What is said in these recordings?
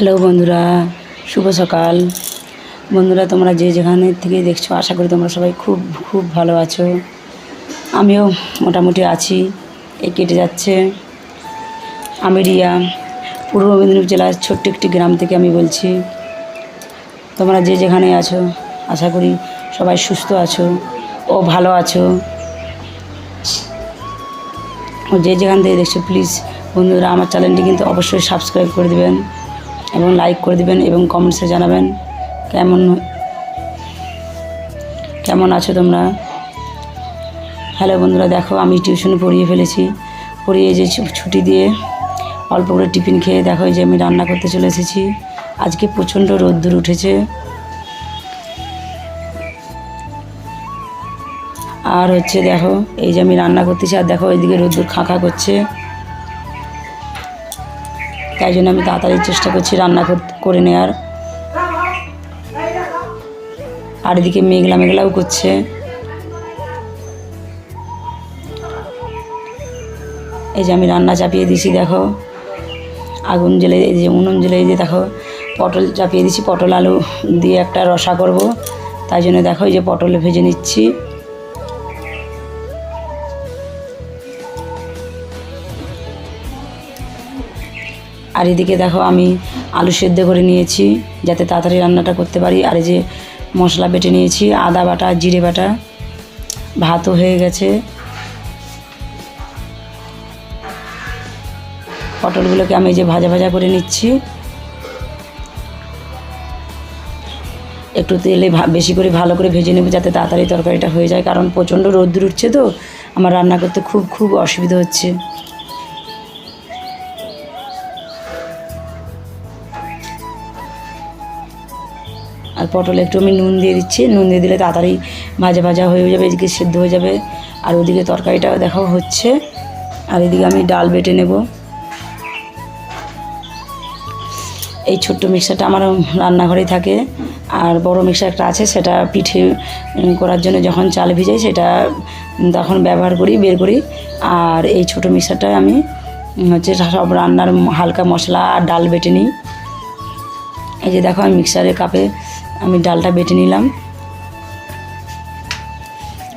Hello বন্ধুরা, শুভ সকাল। বন্ধুরা, তোমরা যে যেখানে থেকে দেখছ, আশা করি তোমরা সবাই খুব খুব ভালো আছো। আমিও মোটামুটি আছি, এই কেটে যাচ্ছে। আমি রিয়া, পূর্ব মেদিনীপুর জেলার ছোট্ট একটি গ্রাম থেকে আমি বলছি। তোমরা যে যেখানে আছো, আশা করি সবাই সুস্থ আছো ও ভালো আছো। ও যে যেখান থেকে দেখছ প্লিজ বন্ধুরা, আমার চ্যানেলটি কিন্তু অবশ্যই সাবস্ক্রাইব করে দেবেন। এবং লাইক করে দিবেন এবং কমেন্টসে জানাবেন কেমন কেমন আছো তোমরা? হ্যালো বন্ধুরা, দেখো আমি টিউশনে পড়িয়ে ফেলেছি। পড়িয়ে যে ছুটি দিয়ে অল্প করে টিফিন খেয়ে দেখো যে আমি রান্না করতে চলে এসেছি। আজকে প্রচণ্ড রোদ্দুর উঠেছে। আর হচ্ছে দেখো, এই যে আমি রান্না করতেছি, আর দেখো ওইদিকে রোদ্দুর খাঁকা করছে। তাই জন্য আমি তাড়াতাড়ি চেষ্টা করছি রান্না কর- নেওয়ার আর এদিকে মেঘলা মেঘলাও করছে। এই যে আমি রান্না চাপিয়ে দিছি দেখো। আগুন জ্বেলে, এই যে উনুন জ্বেলে, এই যে দেখো, পটল চাপিয়ে দিছি পটল আলু দিয়ে একটা রসা করব। তাই জন্য দেখো, এই যে পটল ভেজে নিচ্ছি। আর এদিকে দেখো আমি আলু সেদ্ধ করে নিয়েছি, যাতে তাড়াতাড়ি রান্নাটা করতে পারি। আর এই যে মশলা বেটে নিয়েছি, আদা বাটা, জিরে বাটা, ভাতও হয়ে গেছে। পটলগুলোকে আমি যে ভাজা ভাজা করে নিচ্ছি। একটু তেলে বেশি করে ভালো করে ভেজে নেব যাতে তাড়াতাড়ি তরকারিটা হয়ে যায়, কারণ প্রচণ্ড রোদ্দুর উঠছে তো, আমার রান্না করতে খুব খুব অসুবিধা হচ্ছে। পটলে একটু আমি নুন দিয়ে দিচ্ছি। নুন দিয়ে দিলে তাড়াতাড়ি ভাজা ভাজা হয়ে যাবে, এদিকে সেদ্ধ হয়ে যাবে। আর ওদিকে তরকারিটাও দেখাও হচ্ছে। আর এদিকে আমি ডাল বেটে নেব। এই ছোট্ট মিক্সারটা আমার রান্নাঘরেই থাকে। আর বড় মিক্সার একটা আছে, সেটা পিঠে করার জন্য যখন চাল ভিজাই সেটা তখন ব্যবহার করি, বের করি। আর এই ছোট মিক্সারটায় আমি হচ্ছে সব রান্নার হালকা মশলা আর ডাল বেটে নিই। এই যে দেখো আমি মিক্সারের কাপে আমি ডালটা বেটে নিলাম।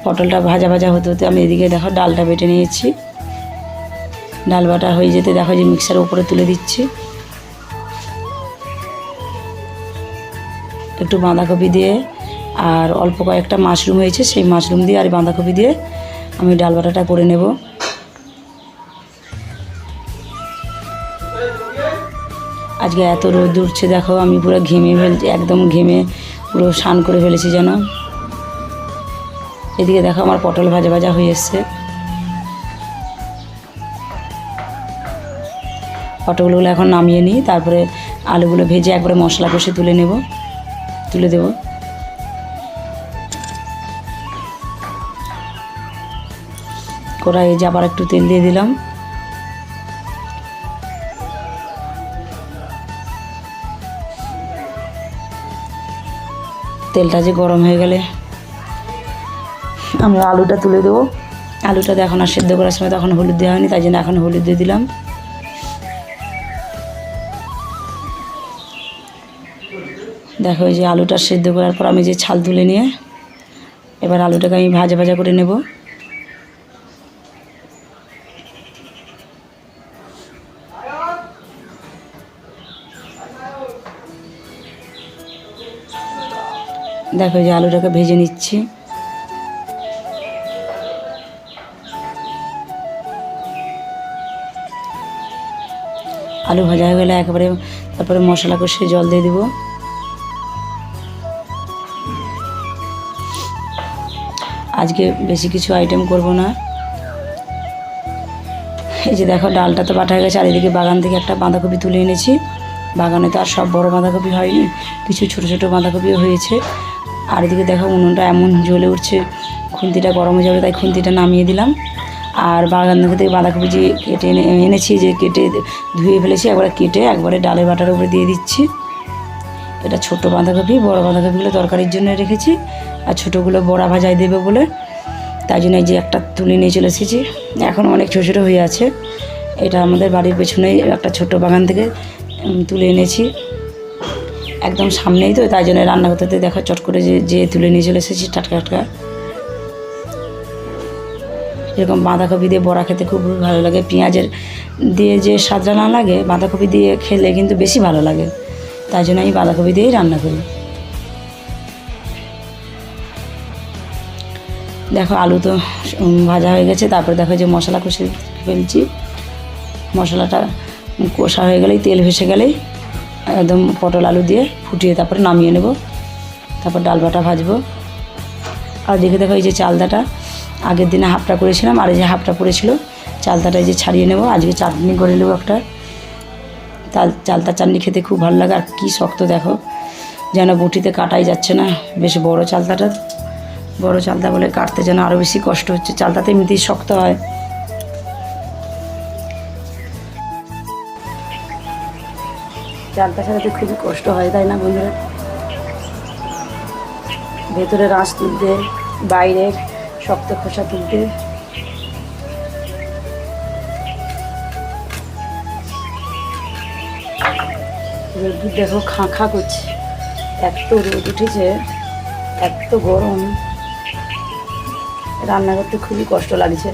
পটলটা ভাজা ভাজা হতে হতে আমি এদিকে দেখো ডালটা বেটে নিয়েছি। ডাল বাটা হয়ে যেতে দেখো যে মিক্সারের উপরে তুলে দিচ্ছি। একটু বাঁধাকপি দিয়ে আর অল্প কয়েকটা মাশরুম হয়েছে, সেই মাশরুম দিয়ে আর বাঁধাকপি দিয়ে আমি ডাল বাটাটা করে নেব। আজকে এত রোদ উঠছে, দেখো আমি পুরো ঘেমে ফেলছি, একদম ঘেমে পুরো স্নান করে ফেলেছি যেন। এদিকে দেখো আমার পটল ভাজা ভাজা হয়ে এসছে। পটলগুলো এখন নামিয়ে নিই, তারপরে আলুগুলো ভেজে একবারে মশলা কষে তুলে নেব, তুলে দেব। কড়াইয়ে যে আবার একটু তেল দিয়ে দিলাম। তেলটা যে গরম হয়ে গেলে আমরা আলুটা তুলে দেবো। আলুটাতে এখন আর সেদ্ধ করার সময় তখন হলুদ দেওয়া হয়নি তাই জন্য এখন হলুদ দিয়ে দিলাম। দেখো এই যে আলুটা সেদ্ধ করার পর আমি যে ছাল তুলে নিয়ে এবার আলুটাকে আমি ভাজা ভাজা করে নেব। দেখো যে আলুটাকে ভেজে নিচ্ছি। আলু ভাজা হয়ে গেলে একেবারে তারপরে মশলা কষিয়ে জল দিয়ে দেবো। আজকে বেশি কিছু আইটেম করব না। এই যে দেখো ডালটা তো বাটা হয়ে গেছে, আর এদিকে বাগান থেকে একটা বাঁধাকপি তুলে এনেছি। বাগানে তো আর সব বড় বাঁধাকপি হয়নি, কিছু ছোট ছোট বাঁধাকপিও হয়েছে। আর এদিকে দেখো উনুনটা এমন জ্বলে উঠছে, খুন্তিটা গরম হয়ে যাবে, তাই খুন্তিটা নামিয়ে দিলাম। আর বাগান থেকে বাঁধাকপি যে কেটে এনে, এনেছি, যে কেটে ধুয়ে ফেলেছি, একবারে কেটে একবারে ডালে বাটার উপরে দিয়ে দিচ্ছি। এটা ছোট বাঁধাকপি, বড় বাঁধাকপিগুলো তরকারির জন্য রেখেছি, আর ছোটোগুলো বড়া ভাজায় দেবে বলে। তাই জন্য এই যে একটা তুলে নিয়ে চলে এসেছি। এখন অনেক ছোটো ছোটো হয়ে আছে। এটা আমাদের বাড়ির পেছনেই একটা ছোট বাগান থেকে তুলে এনেছি। একদম সামনেই তো, তাই জন্য রান্না করতে দেখো চট করে যে যে তুলে নিয়ে চলে এসেছি, টাটকা টাটকা। এরকম বাঁধাকপি দিয়ে বড়া খেতে খুব ভালো লাগে। পেঁয়াজের দিয়ে যে স্বাদটা না লাগে, বাঁধাকপি দিয়ে খেলে কিন্তু বেশি ভালো লাগে। তাই জন্য আমি বাঁধাকপি দিয়েই রান্না করি। দেখো আলু তো ভাজা হয়ে গেছে, তারপরে দেখো যে মশলা কষে ফেলছি। মশলাটা কষা হয়ে গেলেই তেল ভেসে গেলেই একদম পটল আলু দিয়ে ফুটিয়ে তারপরে নামিয়ে নেব। তারপর ডাল বাটা ভাজবো। আর দেখে দেখো এই যে চালদাটা, আগের দিনে হাফটা করেছিলাম, আর এই যে হাফটা পড়েছিল চালতাটা এই যে ছাড়িয়ে নেব। আজকে চাটনি করে নেব একটা। তাল চালতা চাটনি খেতে খুব ভালো লাগে, আর কী শক্ত দেখো। যেন বটিতে কাটাই যাচ্ছে না, বেশ বড় চালতাটা বড় চালতা বলে কাটতে যেন আরও বেশি কষ্ট হচ্ছে। চালতাতে এমনিতেই শক্ত হয়। চালতা ছাড়াতে খুবই কষ্ট হয়, তাই না বন্ধুরা? ভেতরে রাঁশ তুলতে বাইরের শক্ত খোসা তুলতে। রোদ্দুর দেখো, খাঁ খাঁ করছে। এত রোদ উঠেছে, এত গরম। রান্না করতে খুবই কষ্ট লাগছে।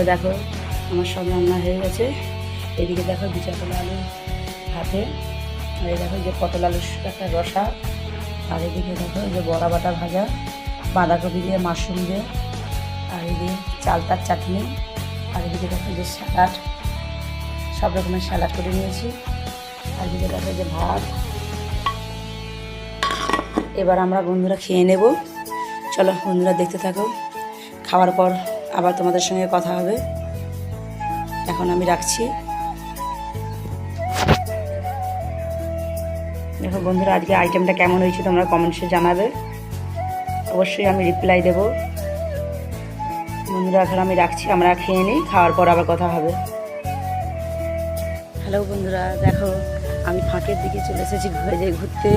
তো দেখো, আমার সব রান্না হয়ে গেছে। এদিকে দেখো বিচাকলা আলু হাতে আর এই দেখো যে পটল আলু একটা রসা, আর এদিকে দেখো যে বড়া বাটা ভাজা, বাঁধাকপি দিয়ে, মাশরুম দিয়ে, আর এদিকে চালতার চাটনি, আর এদিকে দেখো যে স্যালাড, সব রকমের স্যালাড করে নিয়েছি। আর এদিকে দেখো যে ভাত। এবার আমরা বন্ধুরা খেয়ে নেব। চলো বন্ধুরা দেখতে থাকো। খাওয়ার পর আবার তোমাদের সঙ্গে কথা হবে। এখন আমি রাখছি। দেখো বন্ধুরা, আজকে আইটেমটা কেমন হয়েছে তোমরা কমেন্টসে জানাবে। অবশ্যই আমি রিপ্লাই দেব। বন্ধুরা, এখন আমি রাখছি, আমরা খেয়ে নিই, খাওয়ার পর আবার কথা হবে। হ্যালো বন্ধুরা, দেখো, আমি ফাঁকের দিকে চলে এসেছি ঘুরে যাই ঘুরতে।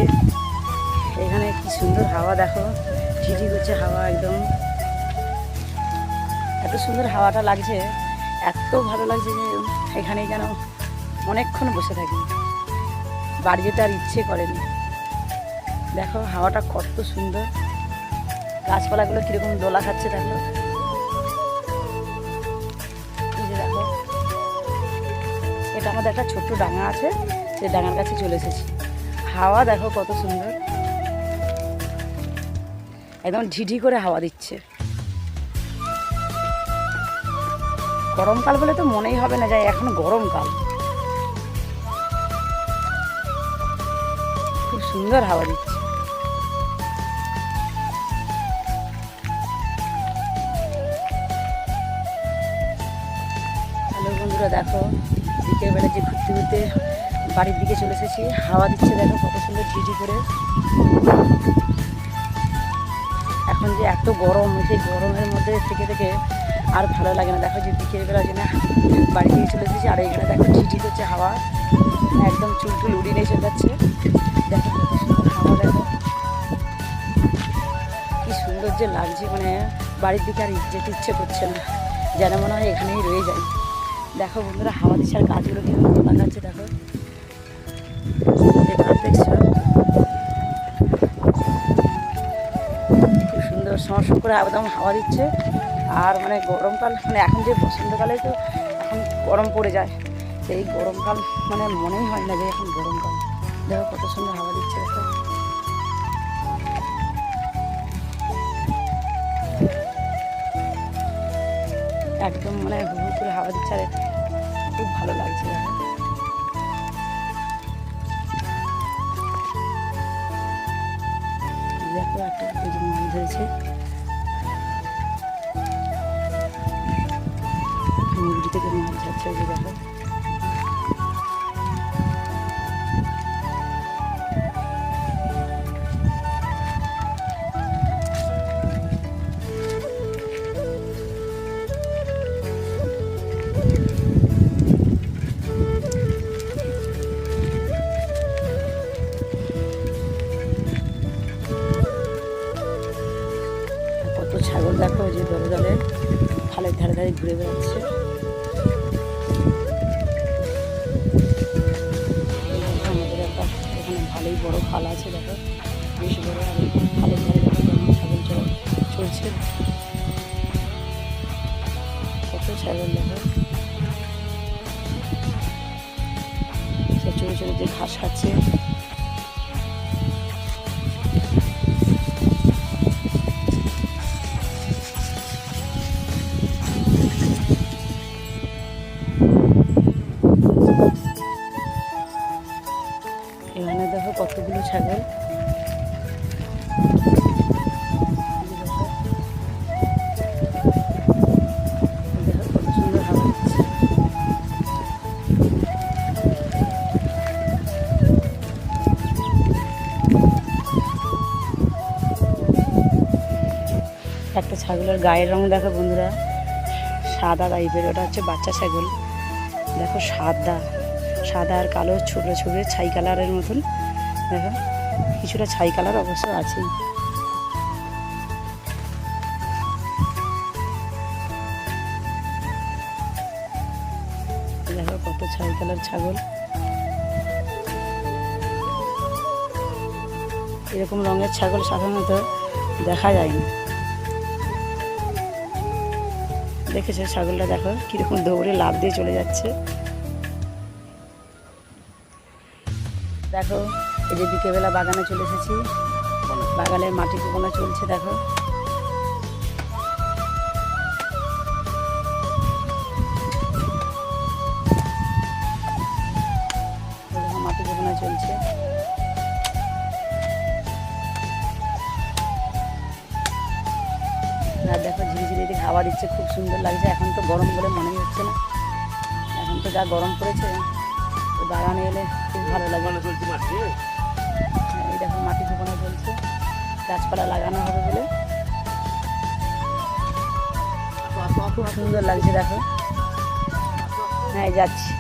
এখানে কি সুন্দর হাওয়া, দেখো। ঝিঝি করছে হাওয়া একদম। এত সুন্দর হাওয়াটা লাগছে, এত ভালো লাগছে যে এখানে যেন অনেকক্ষণ বসে থাকি। বাড়ি যেতে আর ইচ্ছে করেনি। দেখো হাওয়াটা কত সুন্দর। গাছপালাগুলো কীরকম দোলা খাচ্ছে দেখো। দেখো। এটা আমাদের একটা ছোট্ট ডাঙা আছে, সেই ডাঙার কাছে চলে এসেছি। হাওয়া দেখো কত সুন্দর। একদম ঢিঢি করে হাওয়া দিচ্ছে। গরমকাল বলে তো মনেই হবে না যে এখন গরমকাল। খুব সুন্দর হাওয়া দিচ্ছে। হ্যালো বন্ধুরা, দেখো, বিকেলবেলা যে ঘুরতে ঘুরতে বাড়ির দিকে চলে এসেছি। হাওয়া দিচ্ছে, দেখো কত সুন্দর ঝিঝি করে। এখন যে এত গরম, সেই গরমের মধ্যে থেকে থেকে আর ভালো লাগে না। দেখো যে বিকেলবেলা যে না বাড়ি থেকে চলে এসেছি আর এখানে দেখো ঝিঝি করছে হাওয়া। একদম চুল টুল উড়িয়ে নিয়ে চলে যাচ্ছে। দেখো কত সুন্দর হাওয়া, দেখো। কি সুন্দর যে লাগছে মানে বাড়ির দিকে আর যেতে ইচ্ছে করছে না। যেন মনে হয় এখানেই রয়ে যায় দেখো বন্ধুরা, হাওয়া দিচ্ছে আর গাছগুলো কি লাগাচ্ছে দেখো। সুন্দর সমস্যা করে একদম হাওয়া দিচ্ছে। আর মানে গরমকাল মানে এখন যে বসন্তকালে তো এখন গরম পড়ে যায়, সেই গরমকাল মানে মনেই হয় না যে এখন গরমকাল। দেখো কত সুন্দর হাওয়া দিচ্ছে একদম মানে হু হু করে হাওয়া দিচ্ছে আর খুব ভালো লাগছে দেখো। একটা মাছ ধরেছে। ওই দেখো। ছাগল দেখো যে দলে দলে খালের ধারে ধারে ঘুরে বেড়াচ্ছে। খাল আছে দেখো। বেশ বড় আর খালের ধারে দেখো ছাগল চলছে কত ছাগল দেখো। চড়ে চড়ে যে ঘাস খাচ্ছে। ছাগল। একটা ছাগলের গায়ের রং দেখো বন্ধুরা, সাদা টাইপের ওটা হচ্ছে বাচ্চা ছাগল। দেখো সাদা সাদা আর কালো ছোটো ছোটো ছাই কালারের মতন। দেখো, কিছুটা ছাই কালার অবশ্য আছেই। দেখো কত ছাই কালার ছাগল। এরকম রঙের ছাগল সাধারণত দেখা যায় না দেখেছ ছাগলটা, দেখো কীরকম দৌড়ে লাভ দিয়ে চলে যাচ্ছে। দেখো এই যে বিকেলবেলা বাগানে চলে এসেছি। বাগানের মাটি কোপানো চলছে, দেখো। চলছে। আর দেখো ঝিরিঝিরি দিকে হাওয়া দিচ্ছে, খুব সুন্দর লাগছে। এখন তো গরম বলে মনে হচ্ছে না। এখন তো যা গরম পড়েছে বাগানে এলে খুব ভালো লাগে। গাছপালা লাগানো হবে বলে। খুব সুন্দর লাগছে দেখো। হ্যাঁ যাচ্ছি।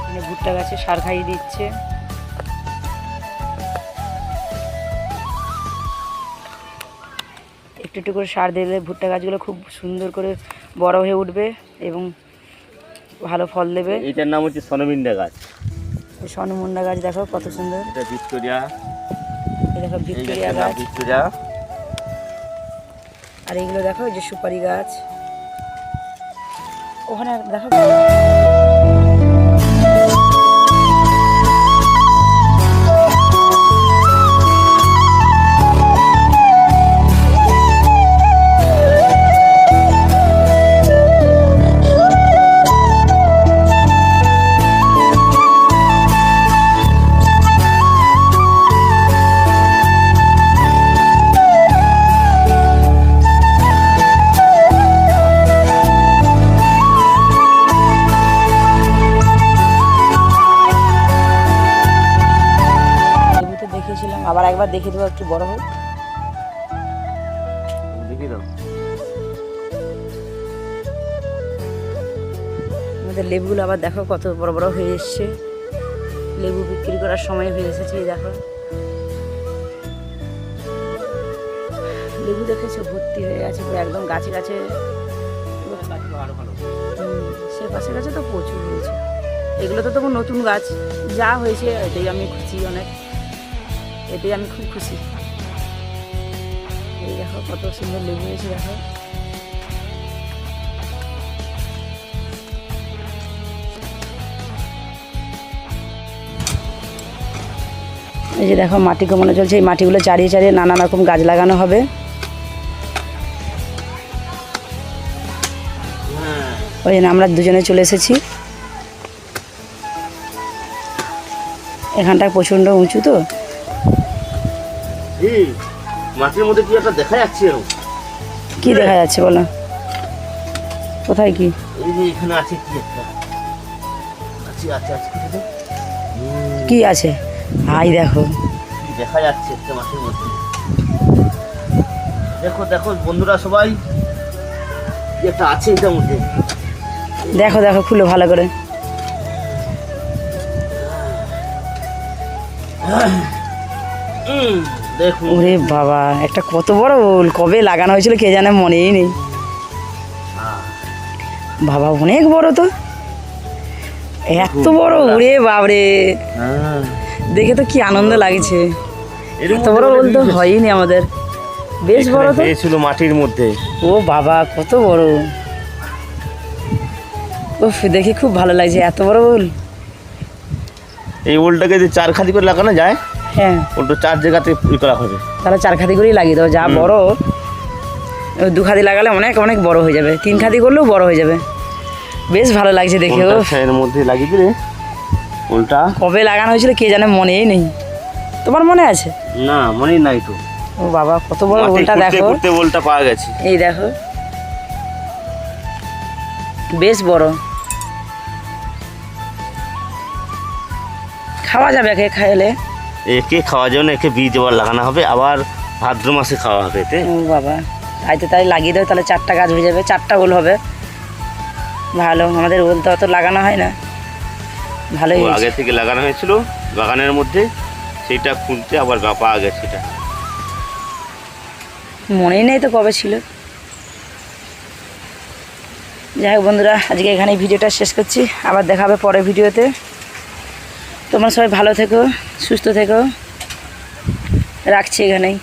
এখানে ভুট্টা গাছে সার খাইয়ে দিচ্ছে। একটু একটু করে সার দিলে ভুট্টা গাছগুলো খুব সুন্দর করে বড় হয়ে উঠবে এবং ভালো ফল দেবে। এটার নাম হচ্ছে সনমিন্ডা গাছ। এই স্বর্ণমুন্ডা গাছ দেখো কত সুন্দর। এটা ভিক্টোরিয়া। দেখো এই ভিক্টোরিয়া গাছ। ভিক্টোরিয়া। আর এইগুলো দেখো যে সুপারি গাছ। ওখানে দেখো আমাদের লেবুগুলো আবার দেখো কত বড় বড় হয়ে এসছে। লেবু বিক্রি করার সময় হয়ে এসেছে দেখো। লেবু দেখেছ? ভর্তি হয়ে গেছে একদম গাছে গাছে। সে পাশে গাছে তো প্রচুর হয়েছে। এগুলো তো নতুন গাছ। যা হয়েছে, এতেই আমি খুশি অনেক। এতেই আমি খুব খুশি। দেখো কত সুন্দর লেবু হয়েছে, দেখো। এই যে দেখো, মাটি কমানো চলছে। এই মাটিগুলো চারিয়ে চারিয়ে নানা রকম গাছ লাগানো হবে। ওই জন্য আমরা দুজনে চলে এসেছি। এখানটা প্রচণ্ড উঁচু তো। মাটির মধ্যে কি একটা দেখা যাচ্ছে এরকম? কি দেখা যাচ্ছে বলো। কোথায় কি? এই যে এখানে আছে কি একটা? আছে আছে। আছে কি? আছে? হাই দেখো। দেখা যাচ্ছে একটা মাটির মধ্যে? দেখো দেখো বন্ধুরা সবাই একটা আছে এটার মধ্যে? দেখো দেখো খুলো ভালো করে। হুম, ওরে বাবা একটা কত বড় ওল কবে লাগানো হয়েছিল কে জানে মনেই নেই। হ্যাঁ, বাবা অনেক বড় তো। এত বড় ওরে বাবরে হ্যাঁ। দেখে তো কি আনন্দ লাগছে। এত বড় ওল তো হয়নি আমাদের। বেশ বড় তো। হয়েছিল মাটির মধ্যে। ও বাবা কত বড়। উফ দেখে খুব ভালো লাগছে এত বড় ওল এই ওলটাকে যে চার খাদি করে লাগানো যায় হ্যাঁ। ওলটা চার জায়গাতে ই করা হবে। তাহলে চার খাদি করেই লাগিয়ে দাও যা বড় দু খাদি লাগালে অনেক অনেক বড় হয়ে যাবে। তিন খাদি করলেও বড় হয়ে যাবে। বেশ ভালো লাগছে দেখে ও এর মধ্যে লাগিয়ে দিলে ওলটা কবে লাগানো হয়েছিল কে জানে মনেই নেই। তোমার মনে আছে? না মনে নাই তো। ও বাবা কত বড় ওলটা দেখো। খুঁড়তে ওলটা পাওয়া গেছে। এই দেখো। বেশ বড়। খাওয়া যাবে একে খাইলে। একে খাওয়ার জন্য একে বীজ আবার লাগানো হবে আবার ভাদ্র মাসে খাওয়া হবে এতে ও বাবা আজ তো তাই লাগিয়ে দেবে তাহলে চারটা গাছ হয়ে যাবে চারটা ওল হবে। ভালো আমাদের ওল তো অত লাগানো হয় না। ভালোই ও আগে থেকে লাগানো হয়েছিল বাগানের মধ্যে সেইটা খুঁজতে আবার গা পাওয়া গেছে সেটা। মনেই নেই তো কবে ছিল। যাই হোক বন্ধুরা আজকে এখানে ভিডিওটা শেষ করছি আবার দেখা হবে পরের ভিডিওতে। তোমরা সবাই ভালো থেকো সুস্থ থেকো। রাখছি এখানেই।